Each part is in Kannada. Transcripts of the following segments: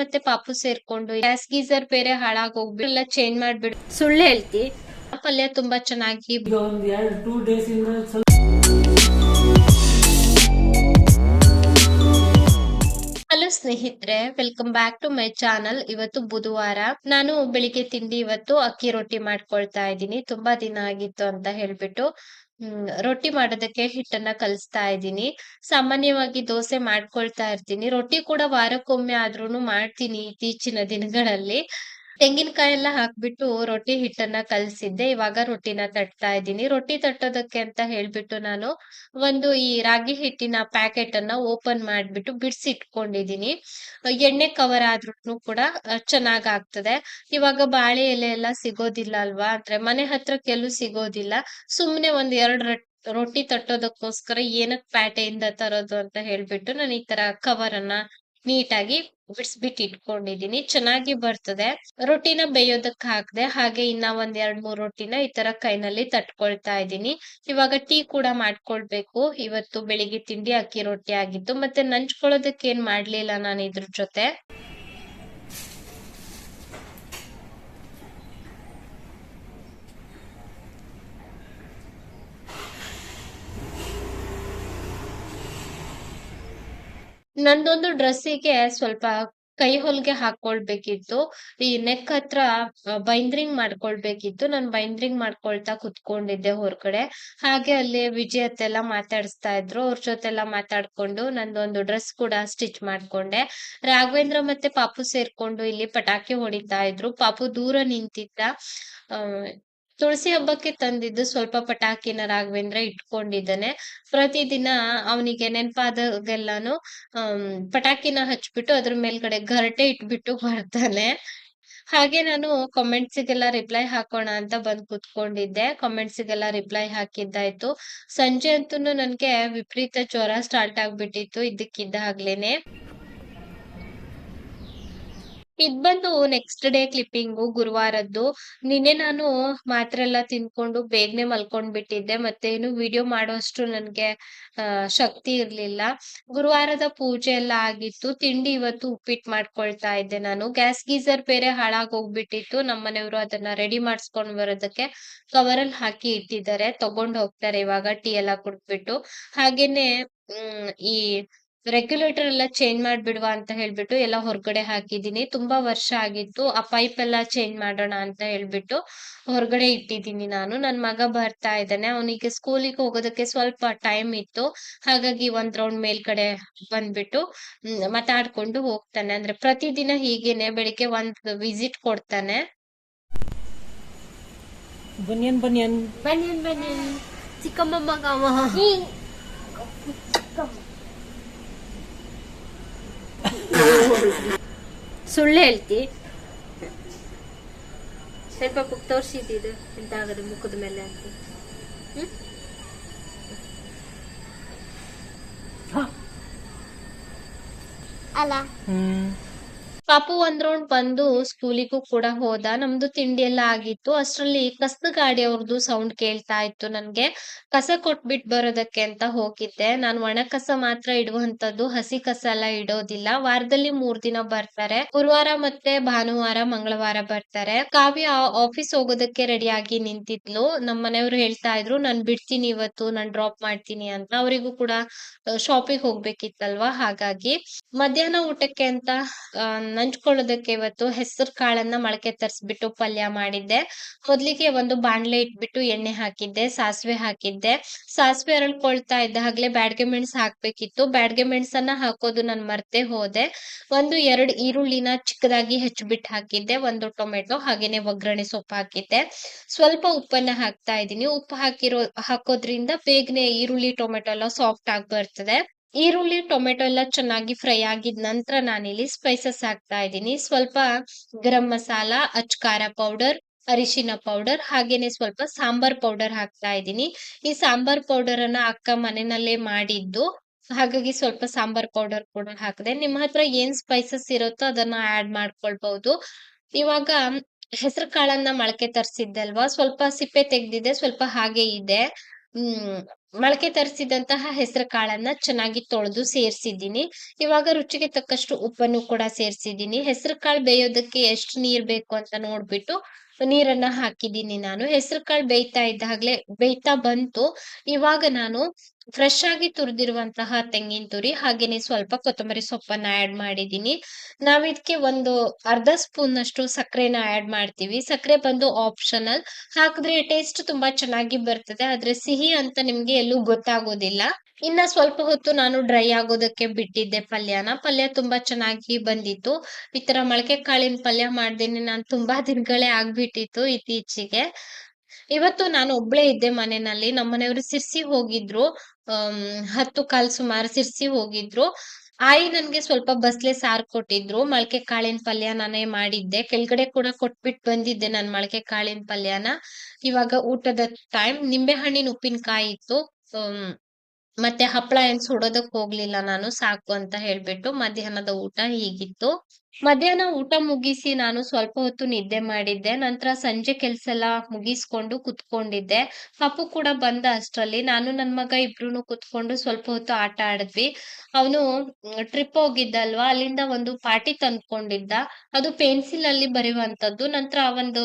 ಮತ್ತೆ ಪಾಪು ಸೇರ್ಕೊಂಡು ಗ್ಯಾಸ್ ಗೀಸರ್ ಬೇರೆ ಹಾಳಾಗ್ ಹೋಗ್ಬಿಟ್ಟು ಎಲ್ಲ ಚೇಂಜ್ ಮಾಡ್ಬಿಡು. ಸುಳ್ಳು ಹೇಳ್ತಿ. ಪಲ್ಯ ತುಂಬಾ ಚೆನ್ನಾಗಿ ಈಗ ಒಂದ್ ಎರಡು ಟೂ ಡೇಸ್ ಇಂದ ಸ್ವಲ್ಪ ಹಲೋ ಸ್ನೇಹಿತರೆ welcome back to my channel ಇವತ್ತು ಬುಧವಾರ. ನಾನು ಬೆಳಿಗ್ಗೆ ತಿಂಡಿ ಇವತ್ತು ಅಕ್ಕಿ ರೊಟ್ಟಿ ಮಾಡ್ಕೊಳ್ತಾ ಇದ್ದೀನಿ. ತುಂಬಾ ದಿನ ಆಗಿತ್ತು ಅಂತ ಹೇಳ್ಬಿಟ್ಟು. ಹ್ಮ್, ರೊಟ್ಟಿ ಮಾಡೋದಕ್ಕೆ ಹಿಟ್ಟನ್ನ ಕಲಿಸ್ತಾ ಇದ್ದೀನಿ. ಸಾಮಾನ್ಯವಾಗಿ ದೋಸೆ ಮಾಡ್ಕೊಳ್ತಾ ಇರ್ತೀನಿ. ರೊಟ್ಟಿ ಕೂಡ ವಾರಕ್ಕೊಮ್ಮೆ ಆದ್ರೂನು ಮಾಡ್ತೀನಿ ಇತ್ತೀಚಿನ ದಿನಗಳಲ್ಲಿ. ತೆಂಗಿನಕಾಯಿ ಎಲ್ಲ ಹಾಕ್ಬಿಟ್ಟು ರೊಟ್ಟಿ ಹಿಟ್ಟನ್ನ ಕಲ್ಸಿದ್ದೆ. ಇವಾಗ ರೊಟ್ಟಿನ ತಟ್ತಾ ಇದ್ದೀನಿ. ರೊಟ್ಟಿ ತಟ್ಟೋದಕ್ಕೆ ಅಂತ ಹೇಳ್ಬಿಟ್ಟು ನಾನು ಒಂದು ಈ ರಾಗಿ ಹಿಟ್ಟಿನ ಪ್ಯಾಕೆಟ್ ಅನ್ನ ಓಪನ್ ಮಾಡ್ಬಿಟ್ಟು ಬಿಡಿಸಿ ಇಟ್ಕೊಂಡಿದೀನಿ ಎಣ್ಣೆ ಕವರ್ ಆದ್ರೂ ಕೂಡ ಚೆನ್ನಾಗ್ ಆಗ್ತದೆ ಇವಾಗ ಬಾಳೆ ಎಲೆ ಎಲ್ಲ ಸಿಗೋದಿಲ್ಲ ಅಲ್ವಾ? ಅಂದ್ರೆ ಮನೆ ಹತ್ರ ಕೆಲವು ಸಿಗೋದಿಲ್ಲ. ಸುಮ್ನೆ ಒಂದ್ ಎರಡ್ ರೊಟ್- ರೊಟ್ಟಿ ತಟ್ಟೋದಕ್ಕೋಸ್ಕರ ಏನಕ್ ಪ್ಯಾಟೆಯಿಂದ ತರೋದು ಅಂತ ಹೇಳ್ಬಿಟ್ಟು ನಾನು ಈ ತರ ಕವರ್ ಅನ್ನ ನೀಟಾಗಿ ಬಿಡಿಸ್ಬಿಟ್ಟು ಇಟ್ಕೊಂಡಿದೀನಿ ಚೆನ್ನಾಗಿ ಬರ್ತದೆ. ರೊಟ್ಟಿನ ಬೇಯೋದಕ್ ಹಾಕ್ದೆ, ಹಾಗೆ ಇನ್ನ ಒಂದ್ ಎರಡ್ ಮೂರ್ ರೊಟ್ಟಿನ ಈ ತರ ಕೈನಲ್ಲಿ ತಟ್ಕೊಳ್ತಾ ಇದ್ದೀನಿ. ಇವಾಗ ಟೀ ಕೂಡ ಮಾಡ್ಕೊಳ್ಬೇಕು. ಇವತ್ತು ಬೆಳಿಗ್ಗೆ ತಿಂಡಿ ಅಕ್ಕಿ ರೊಟ್ಟಿ ಆಗಿತ್ತು. ಮತ್ತೆ ನಂಚ್ಕೊಳ್ಳೋದಕ್ಕೆ ಏನ್ ಮಾಡ್ಲಿಲ್ಲ ನಾನು ಇದ್ರ ಜೊತೆ. ನಂದೊಂದು ಡ್ರೆಸ್ಸಿಗೆ ಸ್ವಲ್ಪ ಕೈ ಹೊಲ್ಗೆ ಹಾಕೊಳ್ಬೇಕಿತ್ತು. ಈ ನೆಕ್ ಹತ್ರ ಬೈಂದ್ರಿಂಗ್ ಮಾಡ್ಕೊಳ್ಬೇಕಿತ್ತು. ನಾನು ಬೈಂದ್ರಿಂಗ್ ಮಾಡ್ಕೊಳ್ತಾ ಕುತ್ಕೊಂಡಿದ್ದೆ ಹೊರಗಡೆ. ಹಾಗೆ ಅಲ್ಲಿ ವಿಜಯ್ ಹತ್ತೆಲ್ಲ ಮಾತಾಡಿಸ್ತಾ ಇದ್ರು. ಅವ್ರ ಜೊತೆ ಎಲ್ಲ ಮಾತಾಡ್ಕೊಂಡು ನಂದೊಂದು ಡ್ರೆಸ್ ಕೂಡ ಸ್ಟಿಚ್ ಮಾಡ್ಕೊಂಡೆ. ರಾಘವೇಂದ್ರ ಮತ್ತೆ ಪಾಪು ಸೇರ್ಕೊಂಡು ಇಲ್ಲಿ ಪಟಾಕಿ ಹೊಡಿತಾ ಇದ್ರು. ಪಾಪು ದೂರ ನಿಂತಿದ್ದ. ತುಳಸಿ ಹಬ್ಬಕ್ಕೆ ತಂದಿದ್ದು ಸ್ವಲ್ಪ ಪಟಾಕಿನ ರಾಘವೇಂದ್ರ ಇಟ್ಕೊಂಡಿದ್ದಾನೆ. ಪ್ರತಿದಿನ ಅವನಿಗೆ ನೆನಪಾದಾಗೆಲ್ಲಾನು ಅಹ್ ಪಟಾಕಿನ ಹಚ್ಬಿಟ್ಟು ಅದ್ರ ಮೇಲ್ಗಡೆ ಗರಟೆ ಇಟ್ಬಿಟ್ಟು ಬರ್ತಾನೆ ಹಾಗೆ ನಾನು ಕಾಮೆಂಟ್ಸ್ ಗೆಲ್ಲ ರಿಪ್ಲೈ ಹಾಕೋಣ ಅಂತ ಬಂದ್ ಕುತ್ಕೊಂಡಿದ್ದೆ. ಕಾಮೆಂಟ್ಸ್ ಗೆಲ್ಲ ರಿಪ್ಲೈ ಹಾಕಿದ್ದಾಯ್ತು. ಸಂಜೆ ಅಂತೂ ನನ್ಗೆ ವಿಪರೀತ ಜ್ವರ ಸ್ಟಾರ್ಟ್ ಆಗ್ಬಿಟ್ಟಿತ್ತು ಇದ್ದಕ್ಕಿದ್ದ ಹಾಗ್ಲೇನೆ ಇದ್ ಬಂದು ನೆಕ್ಸ್ಟ್ ಡೇ ಕ್ಲಿಪ್ಪಿಂಗು ಗುರುವಾರದ್ದು. ನಿನ್ನೆ ನಾನು ಮಾತ್ರ ಎಲ್ಲ ತಿನ್ಕೊಂಡು ಬೇಗನೆ ಮಲ್ಕೊಂಡ್ ಬಿಟ್ಟಿದ್ದೆ ಮತ್ತೆ ಏನು ವಿಡಿಯೋ ಮಾಡೋಷ್ಟು ನನ್ಗೆ ಶಕ್ತಿ ಇರ್ಲಿಲ್ಲ. ಗುರುವಾರದ ಪೂಜೆ ಎಲ್ಲ ಆಗಿತ್ತು. ತಿಂಡಿ ಇವತ್ತು ಉಪ್ಪಿಟ್ಟು ಮಾಡ್ಕೊಳ್ತಾ ಇದ್ದೆ ನಾನು. ಗ್ಯಾಸ್ ಗೀಸರ್ ಬೇರೆ ಹಾಳಾಗ್ ಹೋಗ್ಬಿಟ್ಟಿತ್ತು ನಮ್ಮನೆಯವರು ಅದನ್ನ ರೆಡಿ ಮಾಡಿಸ್ಕೊಂಡ್ ಬರೋದಕ್ಕೆ ಕವರ್ ಅಲ್ಲಿ ಹಾಕಿ ಇಟ್ಟಿದ್ದಾರೆ. ತಗೊಂಡ್ ಹೋಗ್ತಾರೆ ಇವಾಗ ಟೀ ಎಲ್ಲ ಕುಡ್ಬಿಟ್ಟು ಹಾಗೇನೆ ಈ ರೆಗ್ಯುಲೇಟರ್ ಎಲ್ಲ ಚೇಂಜ್ ಮಾಡ್ಬಿಡುವ ಅಂತ ಹೇಳ್ಬಿಟ್ಟು ಎಲ್ಲ ಹೊರಗಡೆ ಹಾಕಿದೀನಿ ತುಂಬಾ ವರ್ಷ ಆಗಿತ್ತು. ಆ ಪೈಪ್ ಎಲ್ಲ ಚೇಂಜ್ ಮಾಡೋಣ ಅಂತ ಹೇಳ್ಬಿಟ್ಟು ಹೊರಗಡೆ ಇಟ್ಟಿದ್ದೀನಿ ನಾನು. ನನ್ನ ಮಗ ಬರ್ತಾ ಇದ್ದಾನೆ. ಅವನಿಗೆ ಸ್ಕೂಲಿಗೆ ಹೋಗೋದಕ್ಕೆ ಸ್ವಲ್ಪ ಟೈಮ್ ಇತ್ತು. ಹಾಗಾಗಿ ಒಂದ್ ರೌಂಡ್ ಮೇಲ್ಗಡೆ ಬಂದ್ಬಿಟ್ಟು ಮಾತಾಡ್ಕೊಂಡು ಹೋಗ್ತಾನೆ. ಅಂದ್ರೆ ಪ್ರತಿದಿನ ಹೀಗೇನೆ ಬೆಳಿಗ್ಗೆ ಒಂದ್ ವಿಸಿಟ್ ಕೊಡ್ತಾನೆ. ಬನಿಯನ್ ಬನಿಯನ್. ಚಿಕ್ಕಮ್ಮ ಮಗ ಸುಳ್ಳು ಹೇಳ್ತಿ. ಸ್ವಲ್ಪ ತೋರಿಸಿದ್ದು ಎಂತ ಆಗದು ಮುಖದ ಮೇಲೆ ಅಂತ. ಹ್ಮ್? ಪಾಪು ಒಂದ್ ರೌಂಡ್ ಬಂದು ಸ್ಕೂಲಿಗೂ ಕೂಡ ಹೋದ. ನಮ್ದು ತಿಂಡಿ ಎಲ್ಲ ಆಗಿತ್ತು. ಅಷ್ಟ್ರಲ್ಲಿ ಕಸದ ಗಾಡಿ ಅವ್ರದ್ದು ಸೌಂಡ್ ಕೇಳ್ತಾ ಇತ್ತು ನನ್ಗೆ. ಕಸ ಕೊಟ್ಬಿಟ್ ಬರೋದಕ್ಕೆ ಅಂತ ಹೋಗಿದ್ದೆ. ನಾನು ಒಣ ಕಸ ಮಾತ್ರ ಇಡುವಂತದ್ದು ಹಸಿ ಕಸ ಎಲ್ಲ ಇಡೋದಿಲ್ಲ. ವಾರದಲ್ಲಿ ಮೂರ್ ದಿನ ಬರ್ತಾರೆ. ಗುರುವಾರ ಮತ್ತೆ ಭಾನುವಾರ, ಮಂಗಳವಾರ ಬರ್ತಾರೆ. ಕಾವ್ಯ ಆಫೀಸ್ ಹೋಗೋದಕ್ಕೆ ರೆಡಿ ಆಗಿ ನಿಂತಿದ್ಲು. ನಮ್ಮ ಮನೆಯವ್ರು ಹೇಳ್ತಾ ಇದ್ರು, ನಾನ್ ಬಿಡ್ತೀನಿ ಇವತ್ತು. ನಾನ್ ಡ್ರಾಪ್ ಮಾಡ್ತೀನಿ ಅಂತ. ಅವರಿಗೂ ಕೂಡ ಶಾಪಿಂಗ್ ಹೋಗ್ಬೇಕಿತ್ತಲ್ವಾ? ಹಾಗಾಗಿ ಮಧ್ಯಾಹ್ನ ಊಟಕ್ಕೆ ಅಂತ ನಂಚ್ಕೊಳ್ಳೋದಕ್ಕೆ ಇವತ್ತು ಹೆಸರು ಕಾಳನ್ನ ಮೊಳಕೆ ತರಿಸ್ಬಿಟ್ಟು ಪಲ್ಯ ಮಾಡಿದ್ದೆ. ಮೊದ್ಲಿಗೆ ಒಂದು ಬಾಣ್ಲೆ ಇಟ್ಬಿಟ್ಟು ಎಣ್ಣೆ ಹಾಕಿದ್ದೆ, ಸಾಸಿವೆ ಹಾಕಿದ್ದೆ. ಸಾಸಿವೆ ಅರಳ್ಕೊಳ್ತಾ ಇದ್ದ ಹಾಗಲೇ ಬ್ಯಾಡ್ಗೆ ಮೆಣಸು ಹಾಕ್ಬೇಕಿತ್ತು. ಬ್ಯಾಡ್ಗೆ ಮೆಣಸನ್ನ ಹಾಕೋದು ನಾನ್ ಮರ್ತೆ ಹೋದೆ. ಒಂದು ಎರಡು ಈರುಳ್ಳಿನ ಚಿಕ್ಕದಾಗಿ ಹೆಚ್ಚಿಬಿಟ್ಟು ಹಾಕಿದ್ದೆ. ಒಂದು ಟೊಮೆಟೊ, ಹಾಗೇನೆ ಒಗ್ಗರಣೆ ಸೊಪ್ಪು ಹಾಕಿದ್ದೆ. ಸ್ವಲ್ಪ ಉಪ್ಪನ್ನ ಹಾಕ್ತಾ ಇದ್ದೀನಿ. ಉಪ್ಪು ಹಾಕಿರೋ, ಹಾಕೋದ್ರಿಂದ ಬೇಗನೆ ಈರುಳ್ಳಿ, ಟೊಮೆಟೊ ಎಲ್ಲ ಸಾಫ್ಟ್ ಆಗಿ ಬರ್ತದೆ. ಈರುಳ್ಳಿ, ಟೊಮೆಟೊ ಎಲ್ಲ ಚೆನ್ನಾಗಿ ಫ್ರೈ ಆಗಿದ ನಂತರ ನಾನಿಲ್ಲಿ ಸ್ಪೈಸಸ್ ಹಾಕ್ತಾ ಇದ್ದೀನಿ. ಸ್ವಲ್ಪ ಗರಂ ಮಸಾಲ ಅಚ್ಕಾರ ಪೌಡರ್, ಅರಿಶಿನ ಪೌಡರ್, ಹಾಗೇನೆ ಸ್ವಲ್ಪ ಸಾಂಬಾರ್ ಪೌಡರ್ ಹಾಕ್ತಾ ಇದ್ದೀನಿ. ಈ ಸಾಂಬಾರ್ ಪೌಡರ್ ಅನ್ನ ಅಕ್ಕ ಮನೆಯಲ್ಲೇ ಮಾಡಿದ್ದು. ಹಾಗಾಗಿ ಸ್ವಲ್ಪ ಸಾಂಬಾರ್ ಪೌಡರ್ ಕೂಡ ಹಾಕಿದೆ. ನಿಮ್ಮ ಹತ್ರ ಏನ್ ಸ್ಪೈಸಸ್ ಇರುತ್ತೋ ಅದನ್ನ ಆಡ್ ಮಾಡ್ಕೊಳ್ಬಹುದು. ಇವಾಗ ಹೆಸರು ಕಾಳನ್ನ ಮೊಳಕೆ ತರಿಸಿದ್ದೆ ಸ್ವಲ್ಪ ಸಿಪ್ಪೆ ತೆಗ್ದಿದೆ, ಸ್ವಲ್ಪ ಹಾಗೆ ಇದೆ. ಹ್ಮ್, ಮೊಳಕೆ ತರಿಸಿದಂತಹ ಹೆಸರು ಕಾಳನ್ನ ಚೆನ್ನಾಗಿ ತೊಳೆದು ಸೇರಿಸಿದ್ದೀನಿ. ಇವಾಗ ರುಚಿಗೆ ತಕ್ಕಷ್ಟು ಉಪ್ಪನ್ನು ಕೂಡ ಸೇರಿಸಿದ್ದೀನಿ. ಹೆಸರು ಕಾಳು ಬೇಯೋದಕ್ಕೆ ಎಷ್ಟು ನೀರ್ ಬೇಕು ಅಂತ ನೋಡ್ಬಿಟ್ಟು ನೀರನ್ನ ಹಾಕಿದ್ದೀನಿ ನಾನು. ಹೆಸರು ಕಾಳು ಬೇಯ್ತಾ ಇದ್ದಾಗ್ಲೇ ಬೇಯ್ತಾ ಬಂತು. ಇವಾಗ ನಾನು ಫ್ರೆಶ್ ಆಗಿ ತುರಿದಿರುವಂತಹ ತೆಂಗಿನ ತುರಿ ಹಾಗೇನೆ ಸ್ವಲ್ಪ ಕೊತ್ತಂಬರಿ ಸೊಪ್ಪನ್ನ ಆಡ್ ಮಾಡಿದ್ದೀನಿ. ನಾವ್ ಇದಕ್ಕೆ ಒಂದು ಅರ್ಧ ಸ್ಪೂನ್ ಅಷ್ಟು ಸಕ್ಕರೆನ ಆಡ್ ಮಾಡ್ತೀವಿ. ಸಕ್ಕರೆ ಬಂದು ಆಪ್ಷನಲ್ ಹಾಕಿದ್ರೆ ಟೇಸ್ಟ್ ತುಂಬಾ ಚೆನ್ನಾಗಿ ಬರ್ತದೆ. ಆದ್ರೆ ಸಿಹಿ ಅಂತ ನಿಮ್ಗೆ ಎಲ್ಲೂ ಗೊತ್ತಾಗೋದಿಲ್ಲ. ಇನ್ನ ಸ್ವಲ್ಪ ಹೊತ್ತು ನಾನು ಡ್ರೈ ಆಗೋದಕ್ಕೆ ಬಿಟ್ಟಿದ್ದೆ ಪಲ್ಯನ. ಪಲ್ಯ ತುಂಬಾ ಚೆನ್ನಾಗಿ ಬಂದಿತ್ತು. ಈ ತರ ಮೊಳಕೆ ಕಾಳಿನ ಪಲ್ಯ ಮಾಡ್ದೇನೆ ನಾನು ತುಂಬಾ ದಿನಗಳೇ ಆಗ್ಬಿಟ್ಟಿತ್ತು ಇತ್ತೀಚೆಗೆ. ಇವತ್ತು ನಾನು ಒಬ್ಳೇ ಇದ್ದೆ ಮನೆಯಲ್ಲಿ. ನಮ್ಮ ಮನೆಯವರು ಸಿರ್ಸಿ ಹೋಗಿದ್ರು. ಅಹ್ ಹತ್ತು ಕಾಲ್ ಸುಮಾರು ಸಿರ್ಸಿ ಹೋಗಿದ್ರು. ಆಯಿ ನನ್ಗೆ ಸ್ವಲ್ಪ ಬಸ್ಲೆ ಸಾರ್ ಕೊಟ್ಟಿದ್ರು. ಮೊಳಕೆ ಕಾಳಿನ ಪಲ್ಯ ನಾನೇ ಮಾಡಿದ್ದೆ. ಕೆಳಗಡೆ ಕೂಡ ಕೊಟ್ಬಿಟ್ಟು ಬಂದಿದ್ದೆ ನಾನು ಮೊಳಕೆ ಕಾಳಿನ ಪಲ್ಯನ. ಇವಾಗ ಊಟದ ಟೈಮ್ ನಿಂಬೆ ಹಣ್ಣಿನ ಉಪ್ಪಿನಕಾಯಿ ಇತ್ತು. ಮತ್ತೆ ಹಪ್ಪಳ ಏನ್ ಸುಡೋದಕ್ ಹೋಗ್ಲಿಲ್ಲ ನಾನು, ಸಾಕು ಅಂತ ಹೇಳ್ಬಿಟ್ಟು ಮಧ್ಯಾಹ್ನದ ಊಟ ಹೀಗಿತ್ತು. ಮಧ್ಯಾಹ್ನ ಊಟ ಮುಗಿಸಿ ನಾನು ಸ್ವಲ್ಪ ಹೊತ್ತು ನಿದ್ದೆ ಮಾಡಿದ್ದೆ. ನಂತರ ಸಂಜೆ ಕೆಲ್ಸ ಎಲ್ಲ ಮುಗಿಸ್ಕೊಂಡು ಕುತ್ಕೊಂಡಿದ್ದೆ. ಪಪ್ಪು ಕೂಡ ಬಂದ ಅಷ್ಟ್ರಲ್ಲಿ. ನಾನು ನನ್ ಮಗ ಇಬ್ರು ಕುತ್ಕೊಂಡು ಸ್ವಲ್ಪ ಹೊತ್ತು ಆಟ ಆಡಿದ್ವಿ. ಅವನು ಟ್ರಿಪ್ ಹೋಗಿದ್ದಲ್ವಾ? ಅಲ್ಲಿಂದ ಒಂದು ಪಾಟಿ ತಂದ್ಕೊಂಡಿದ್ದ. ಅದು ಪೆನ್ಸಿಲ್ ಅಲ್ಲಿ ಬರೆಯುವಂತದ್ದು ನಂತರ ಒಂದು,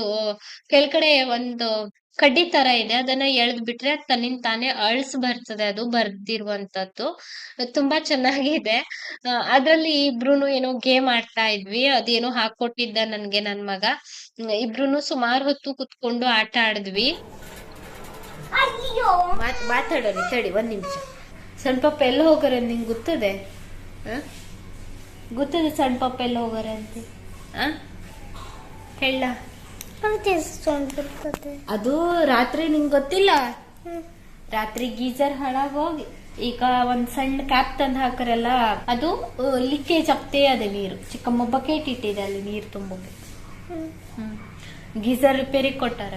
ಕೆಳಗಡೆ ಒಂದು ಕಡ್ಡಿ ತರ ಇದೆ. ಅದನ್ನ ಎಳ್ದ್ ಬಿಟ್ರೆ ತನ್ನಿಂದ ತಾನೇ ಅಳ್ಸ್ ಬರ್ತದೆ. ಅದು ಬರ್ದಿರುವಂತದ್ದು. ತುಂಬಾ ಚೆನ್ನಾಗಿದೆ. ಅದ್ರಲ್ಲಿ ಇಬ್ರುನು ಏನೋ ಗೇಮ್ ಆಡ್ತಾ ಇದ್ವಿ. ಅದೇನೋ ಹಾಕೊಟ್ಟಿದ್ದ ನನ್ಗೆ ನನ್ ಮಗ. ಇಬ್ರು ಇಬ್ರುನು ಸುಮಾರು ಹೊತ್ತು ಕುತ್ಕೊಂಡು ಆಟ ಆಡಿದ್ವಿ. ಮಾತಾಡೋಣ ತಡಿ ಒಂದ್ ನಿಮಿಷ. ಸಣ್ಣ ಪಪ್ಪ ಎಲ್ಲ ಹೋಗರ ನಿಂಗೆ ಗೊತ್ತದೆ? ಗೊತ್ತದೆ ಸಣ್ಣ ಪಪ್ಪ ಎಲ್ಲ ಹೋಗರ ಅಂತ? ಹೇಳ ಅದು ರಾತ್ರಿ ನಿಂಗೆ ಗೊತ್ತಿಲ್ಲ? ರಾತ್ರಿ ಗೀಜರ್ ಹಾಳಾಗೋಗಿ ಈಗ ಒಂದ್ ಸಣ್ಣ ಕ್ಯಾಪ್ ತಂದು ಹಾಕರಲ್ಲ ಅದು ಲೀಕೇಜ್ ಆಗ್ತೇ ಅದೇ ನೀರು. ಚಿಕ್ಕಮ್ಮ ಬಕೆಟ್ ಇಟ್ಟಿದೆ ಅಲ್ಲಿ ನೀರು ತುಂಬಕ್ಕೆ ಹ್ಮ್. ಗೀಸರ್ ರಿಪೇರಿ ಕೊಟ್ಟಾರ?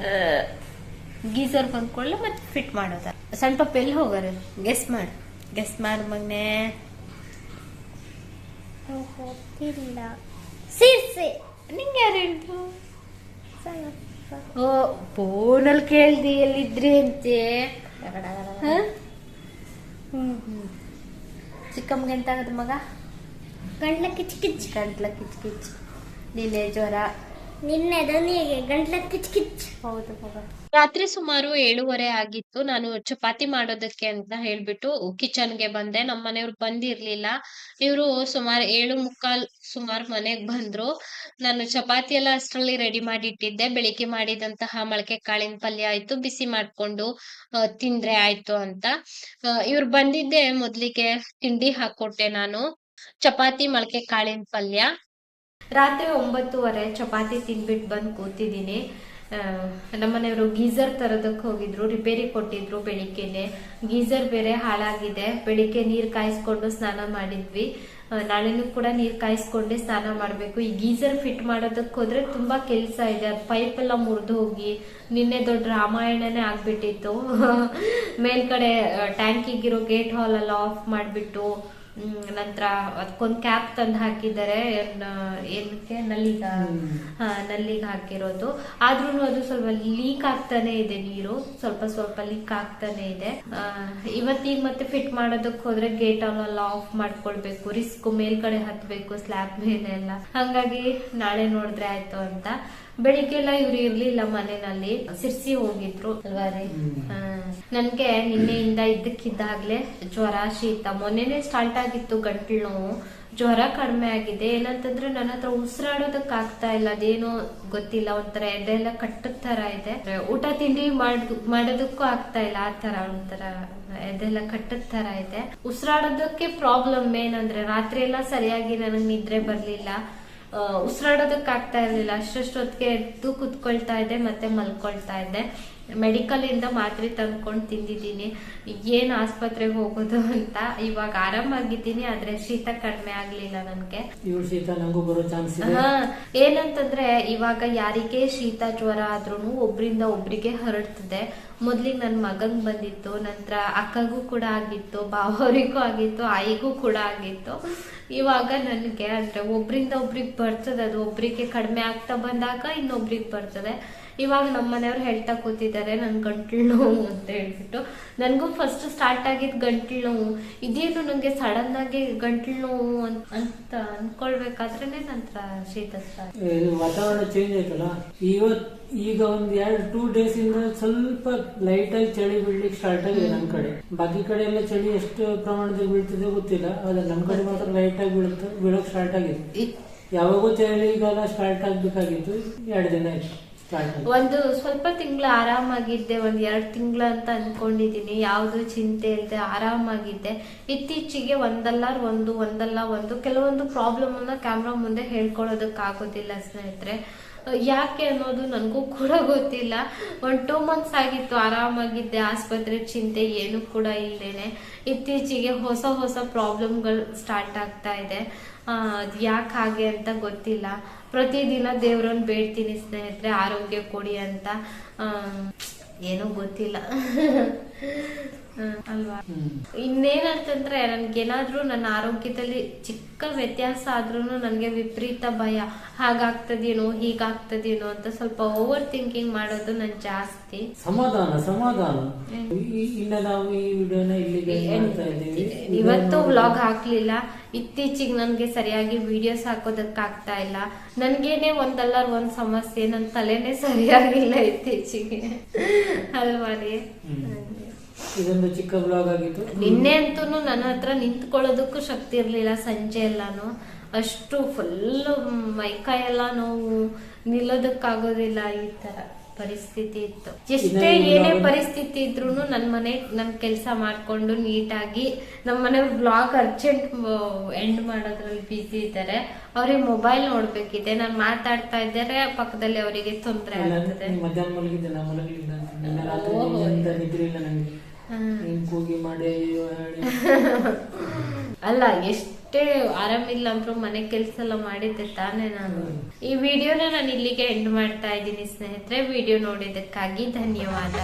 ಗೀಸರ್ ಬಂದ್ಕೊಳ್ಳಿ ಮತ್ತೆ ಫಿಟ್ ಮಾಡೋದ. ಸಣ್ಣ ಪಾಪ ಎಲ್ಲಿ ಹೋಗಾರ ಗೆಸ್ ಮಾಡು. ಗೆಸ್ ಮಾಡು ಮಗ್ನೆ. ನಿಂಗೆ ಯಾರು ಹೇಳಿದ್ರು ಓ ಫೋನಲ್ಲಿ ಕೇಳ್ದಿ ಎಲ್ಲಿದ್ರಿ ಅಂತೆ? ಚಿಕ್ಕಮ್ಮಗೆ ಎಂತ ಆಗದ ಮಗ? ಗಂಟ್ಲ ಕಿಚ್ ಕಿಚ್ ಗಂಟ್ಲ ಕಿಚ್ ಕಿಚ್ ನಿನ್ನೆ ಜ್ವರ ನಿನ್ನೆ ಗಂಟ್ಲ ಕಿಚ್ ಕಿಚ್ ಹೌದು ಮಗ. ರಾತ್ರಿ ಸುಮಾರು ಏಳುವರೆ ಆಗಿತ್ತು. ನಾನು ಚಪಾತಿ ಮಾಡೋದಕ್ಕೆ ಅಂತ ಹೇಳ್ಬಿಟ್ಟು ಕಿಚನ್ಗೆ ಬಂದೆ. ನಮ್ಮ ಮನೆಯವ್ರು ಬಂದಿರ್ಲಿಲ್ಲ. ಇವರು ಸುಮಾರು ಏಳು ಮುಕ್ಕಾಲ್ ಸುಮಾರು ಮನೆಗ್ ಬಂದ್ರು. ನಾನು ಚಪಾತಿ ಎಲ್ಲ ಅಷ್ಟರಲ್ಲಿ ರೆಡಿ ಮಾಡಿ ಇಟ್ಟಿದ್ದೆ ಬೆಳಿಗ್ಗೆ ಮಾಡಿದಂತಹ ಮೊಳಕೆ ಕಾಳಿನ ಪಲ್ಯ ಆಯ್ತು. ಬಿಸಿ ಮಾಡ್ಕೊಂಡು ತಿಂದ್ರೆ ಆಯ್ತು ಅಂತ. ಇವ್ರು ಬಂದಿದ್ದೆ ಮೊದ್ಲಿಗೆ ತಿಂಡಿ ಹಾಕೊಟ್ಟೆ ನಾನು. ಚಪಾತಿ, ಮೊಳಕೆ ಕಾಳಿನ ಪಲ್ಯ. ರಾತ್ರಿ ಒಂಬತ್ತುವರೆ ಚಪಾತಿ ತಿನ್ಬಿಟ್ಟು ಬಂದು ಕೂತಿದ್ದೀನಿ. ನಮ್ಮನೆಯವರು ಗೀಸರ್ ತರೋದಕ್ಕೆ ಹೋಗಿದ್ರು, ರಿಪೇರಿ ಕೊಟ್ಟಿದ್ರು ಬೆಳಿಗ್ಗೆನೆ. ಗೀಸರ್ ಬೇರೆ ಹಾಳಾಗಿದೆ, ಬೆಳಿಗ್ಗೆ ನೀರು ಕಾಯಿಸ್ಕೊಂಡು ಸ್ನಾನ ಮಾಡಿದ್ವಿ. ನಾಳೆನೂ ಕೂಡ ನೀರು ಕಾಯಿಸ್ಕೊಂಡೆ ಸ್ನಾನ ಮಾಡಬೇಕು. ಈ ಗೀಸರ್ ಫಿಟ್ ಮಾಡೋದಕ್ಕೆ ಹೋದ್ರೆ ತುಂಬಾ ಕೆಲಸ ಇದೆ. ಅದು ಪೈಪ್ ಎಲ್ಲ ಮುರಿದು ಹೋಗಿ, ನಿನ್ನೆ ದೊಡ್ಡ ರಾಮಾಯಣನೇ ಆಗ್ಬಿಟ್ಟಿತ್ತು. ಮೇಲ್ಗಡೆ ಟ್ಯಾಂಕಿಗಿರೋ ಗೇಟ್ ಹಾಲ್ ಎಲ್ಲ ಆಫ್ ಮಾಡ್ಬಿಟ್ಟು ನಂತರ ಅದಕ್ಕೊಂದು ಕ್ಯಾಪ್ ತಂದು ಹಾಕಿದ್ದಾರೆ ಏನಕ್ಕೆ? ನಲ್ಲಿಗ. ನಲ್ಲಿಗೆ ಹಾಕಿರೋದು. ಆದ್ರೂ ಅದು ಸ್ವಲ್ಪ ಲೀಕ್ ಆಗ್ತಾನೆ ಇದೆ ನೀರು. ಸ್ವಲ್ಪ ಸ್ವಲ್ಪ ಲೀಕ್ ಆಗ್ತಾನೆ ಇದೆ. ಆ, ಇವತ್ತೀಗ ಮತ್ತೆ ಫಿಟ್ ಮಾಡೋದಕ್ಕೆ ಹೋದ್ರೆ ಗೇಟ್ ಅವನ್ನೆಲ್ಲ ಆಫ್ ಮಾಡ್ಕೊಳ್ಬೇಕು. ರಿಸ್ಕ್ ಮೇಲ್ಗಡೆ ಹತ್ಬೇಕು ಸ್ಲ್ಯಾಬ್ ಮೇಲೆ ಎಲ್ಲ. ಹಂಗಾಗಿ ನಾಳೆ ನೋಡಿದ್ರೆ ಆಯ್ತು ಅಂತ. ಬೆಳಿಗ್ಗೆ ಎಲ್ಲ ಇವ್ರು ಇರ್ಲಿಲ್ಲ ಮನೆಯಲ್ಲಿ. ಸಿರ್ಸಿ ಹೋಗಿದ್ರು ಅಲ್ವಾ ರೀ. ನನ್ಗೆ ನಿನ್ನೆಯಿಂದ ಇದ್ದಕ್ಕಿದ್ದಾಗ್ಲೇ ಜ್ವರ ಶೀತ. ಮೊನ್ನೆನೆ ಸ್ಟಾರ್ಟ್ ಆಗಿತ್ತು ಗಂಟ್ಲು ನೋವು. ಜ್ವರ ಕಡಿಮೆ ಆಗಿದೆ. ಏನಂತಂದ್ರೆ ನನ್ನ ಹತ್ರ ಉಸಿರಾಡೋದಕ್ ಆಗ್ತಾ ಇಲ್ಲ. ಅದೇನೋ ಗೊತ್ತಿಲ್ಲ. ಒಂಥರ ಎದೆಲ್ಲ ಕಟ್ಟದ ತರ ಇದೆ. ಊಟ ತಿಂಡಿ ಮಾಡ್ ಮಾಡೋದಕ್ಕೂ ಆಗ್ತಾ ಇಲ್ಲ. ಆ ತರ ಒಂಥರ ಎದೆಲ್ಲ ಕಟ್ಟದ ತರ ಇದೆ. ಉಸಿರಾಡೋದಕ್ಕೆ ಪ್ರಾಬ್ಲಮ್ ಏನಂದ್ರೆ ರಾತ್ರಿ ಎಲ್ಲ ಸರಿಯಾಗಿ ನನಗ್ ನಿದ್ರೆ ಬರ್ಲಿಲ್ಲ. ಉಸಿರಾಡೋದಕ್ಕೆ ಆಗ್ತಾ ಇರ್ಲಿಲ್ಲ. ಅಷ್ಟೊತ್ತಿಗೆ ಎದ್ದು ಕುತ್ಕೊಳ್ತಾ ಇದ್ದೆ ಮತ್ತೆ ಮಲ್ಕೊಳ್ತಾ ಇದ್ದೆ. ಮೆಡಿಕಲ್ ಇಂದ ಮಾತ್ರೆ ತಂದ್ಕೊಂಡು ತಿಂದಿದ್ದೀನಿ. ಏನು ಆಸ್ಪತ್ರೆಗೆ ಹೋಗೋದು ಅಂತ ಇವಾಗ ಆರಾಮಾಗಿದ್ದೀನಿ ಆದ್ರೆ ಶೀತ ಕಡಿಮೆ ಆಗ್ಲಿಲ್ಲ ನನ್ಗೆ. ಶೀತ ಬರೋ ಚಾನ್ಸ್ ಹಾ ಏನಂತಂದ್ರೆ ಇವಾಗ ಯಾರಿಗೆ ಶೀತ ಜ್ವರ ಆದ್ರೂನು ಒಬ್ರಿಂದ ಒಬ್ರಿಗೆ ಹರಡ್ತದೆ. ಮೊದ್ಲಿಗೆ ನನ್ನ ಮಗಂಗ್ ಬಂದಿತ್ತು, ನಂತರ ಅಕ್ಕಗೂ ಕೂಡ ಆಗಿತ್ತು ಬಾವರಿಗೂ ಆಗಿತ್ತು, ಆಯಿಗೂ ಕೂಡ ಆಗಿತ್ತು. ಇವಾಗ ನನಗೆ ಅಂದರೆ ಒಬ್ರಿಂದ ಒಬ್ರಿಗೆ ಬರ್ತದೆ ಅದು. ಒಬ್ರಿಗೆ ಕಡಿಮೆ ಆಗ್ತಾ ಬಂದಾಗ ಇನ್ನೊಬ್ರಿಗೆ ಬರ್ತದೆ. ಇವಾಗ ನಮ್ಮ ಮನೆಯವ್ರು ಹೇಳ್ತಾ ಕೂತಿದ್ದಾರೆ ನನ್ನ ಗಂಟ್ಲು ನೋವು ಅಂತ ಹೇಳ್ಬಿಟ್ಟು. ನನಗೂ ಫಸ್ಟ್ ಸ್ಟಾರ್ಟ್ ಆಗಿದ್ ಗಂಟ್ಲು ನೋವು. ಇದೇನು ನನಗೆ ಸಡನ್ ಆಗಿ ಗಂಟ್ಲು ನೋವು ಅಂತ ಅಂದ್ಕೊಳ್ಬೇಕಾದ್ರೆ ನಂತರ ಶೀತ. ವಾತಾವರಣ ಚೇಂಜ್ ಆಯ್ತಲ್ಲ? ಇವತ್ ಈಗ ಒಂದ್ ಎರಡ್ ಟೂ ಡೇಸ್ ಇಂದ ಸ್ವಲ್ಪ ಲೈಟ್ ಆಗಿ ಚಳಿ ಬೀಳ್ಲಿಕ್ಕೆ ಸ್ಟಾರ್ಟ್ ಆಗಿದೆ ನಮ್ ಕಡೆ. ಬಾಕಿ ಕಡೆ ಎಲ್ಲ ಚಳಿ ಎಷ್ಟು ಪ್ರಮಾಣದಲ್ಲಿ ಬೀಳ್ತಿದೆ ಗೊತ್ತಿಲ್ಲ ಆದ್ರೆ ನಮ್ ಕಡೆ ಮಾತ್ರ ಲೈಟ್ ಆಗಿ ಬೀಳುತ್ತೆ ಬೀಳೋಕ್ ಸ್ಟಾರ್ಟ್ ಆಗಿದೆ. ಯಾವಾಗೂ ಚಳಿಗಾಲ ಸ್ಟಾರ್ಟ್ ಆಗ್ಬೇಕಾಗಿತ್ತು ಎರಡ್ ದಿನ ಆಯ್ತು ಒಂದು ಸ್ವಲ್ಪ ತಿಂಗಳು ಆರಾಮಾಗಿದ್ದೆ ಒಂದ್ ಎರಡ್ ತಿಂಗಳ ಅಂತ ಅನ್ಕೊಂಡಿದೀನಿ ಯಾವ್ದು ಚಿಂತೆ ಇಲ್ಲದೆ ಆರಾಮಾಗಿದ್ದೆ. ಇತ್ತೀಚೆಗೆ ಒಂದಲ್ಲ ಒಂದು ಒಂದಲ್ಲ ಒಂದು ಕೆಲವೊಂದು ಪ್ರಾಬ್ಲಮ್ ಅನ್ನ ಕ್ಯಾಮ್ರಾ ಮುಂದೆ ಹೇಳ್ಕೊಳೋದಕ್ ಆಗೋದಿಲ್ಲ ಸ್ನೇಹಿತರೆ. ಯಾಕೆ ಅನ್ನೋದು ನನಗೂ ಕೂಡ ಗೊತ್ತಿಲ್ಲ. ಒಂದು ಟೂ ಮಂತ್ಸ್ ಆಗಿತ್ತು, ಆರಾಮಾಗಿದ್ದೆ, ಆಸ್ಪತ್ರೆ ಚಿಂತೆ ಏನು ಕೂಡ ಇಲ್ಲದೇನೆ ಇತ್ತೀಚೆಗೆ ಹೊಸ ಹೊಸ ಪ್ರಾಬ್ಲಮ್ಗಳು ಸ್ಟಾರ್ಟ್ ಆಗ್ತಾ ಇದೆ. ಅದು ಯಾಕೆ ಹಾಗೆ ಅಂತ ಗೊತ್ತಿಲ್ಲ. ಪ್ರತಿದಿನ ದೇವ್ರನ್ನ ಬೇಡ್ತೀನಿ ಸ್ನೇಹಿತರೆ, ಆರೋಗ್ಯ ಕೊಡಿ ಅಂತ. ಏನೂ ಗೊತ್ತಿಲ್ಲ. ಅಲ್ವಾ? ಅಂತಂದ್ರೆ ಇನ್ನೇನಂತಂದ್ರೆ ನನ್ಗೇನಾದ್ರೂ ನನ್ನ ಆರೋಗ್ಯದಲ್ಲಿ ಚಿಕ್ಕ ವ್ಯತ್ಯಾಸ ಆದ್ರೂ ನನಗೆ ವಿಪರೀತ ಭಯ. ಹಾಗಾಗ್ತದೇನೋ ಹೀಗಾಗ್ತದೇನೋ ಅಂತ ಸ್ವಲ್ಪ ಓವರ್ ಥಿಂಕಿಂಗ್ ಮಾಡೋದು ನನ್ ಜಾಸ್ತಿ. ಸಮಾಧಾನ ಸಮಾಧಾನ. ನಾವು ಈ ವಿಡಿಯೋನ ಇಲ್ಲಿಗೆ ಇವತ್ತು ವ್ಲಾಗ್ ಹಾಕ್ಲಿಲ್ಲ. ಇತ್ತೀಚಿಗೆ ನನ್ಗೆ ಸರಿಯಾಗಿ ವಿಡಿಯೋಸ್ ಹಾಕೋದಕ್ಕಾಗ್ತಾ ಇಲ್ಲ. ನನ್ಗೇನೆ ಒಂದಲ್ಲ ಒಂದ್ ಸಮಸ್ಯೆ. ನನ್ ತಲೆನೇ ಸರಿಯಾಗಿಲ್ಲ ಇತ್ತೀಚೆಗೆ. ಅಲ್ವಾ ರೀ. ಇದೊಂದು ಚಿಕ್ಕ ಬ್ಲಾಗ್ ಆಗಿತ್ತು. ನಿನ್ನೆ ಅಂತೂ ನನ್ನ ಹತ್ರ ನಿಂತ್ಕೊಳ್ಳೋದಕ್ಕೂ ಶಕ್ತಿ ಇರ್ಲಿಲ್ಲ ಸಂಜೆ ಎಲ್ಲಾನು. ಅಷ್ಟು ಫುಲ್ ಮೈಕೈ ಎಲ್ಲ ನೋವು ನಿಲ್ಲೋದಕ್ಕಾಗೋದಿಲ್ಲ ಈ ತರ ಪರಿಸ್ಥಿತಿ ಇತ್ತು. ಎಷ್ಟೇ ಏನೇ ಪರಿಸ್ಥಿತಿ ಇದ್ರು ನನ್ ಮನೆ ನನ್ ಕೆಲಸ ಮಾಡ್ಕೊಂಡು ನೀಟಾಗಿ ನಮ್ಮ ಮನೆ ಬ್ಲಾಗ್ ಅರ್ಜೆಂಟ್ ಎಂಡ್ ಮಾಡೋದ್ರಲ್ಲಿ ಬಿಸಿ ಇದ್ದಾರೆ. ಅವ್ರಿಗೆ ಮೊಬೈಲ್ ನೋಡ್ಬೇಕಿದೆ. ನಾನು ಮಾತಾಡ್ತಾ ಇದ್ದಾರೆ ಪಕ್ಕದಲ್ಲಿ ಅವರಿಗೆ ತೊಂದರೆ ಇಲ್ಲ, ಆಗ್ತದೆ. ಕೂಗಿ ಮಾಡಿ ಅಯ್ಯೋ ಹೇಳಿ. ಅಲ್ಲ ಎಷ್ಟೇ ಆರಾಮಿಲ್ಲ ಅಂದ್ರೂ ಮನೆ ಕೆಲಸ ಎಲ್ಲ ಮಾಡಿದ್ದೆ ತಾನೇ ನಾನು. ಈ ವಿಡಿಯೋನ ನಾನು ಇಲ್ಲಿಗೆ ಎಂಡ್ ಮಾಡ್ತಾ ಇದ್ದೀನಿ ಸ್ನೇಹಿತರೆ. ವಿಡಿಯೋ ನೋಡಿದ್ದಕ್ಕಾಗಿ ಧನ್ಯವಾದ.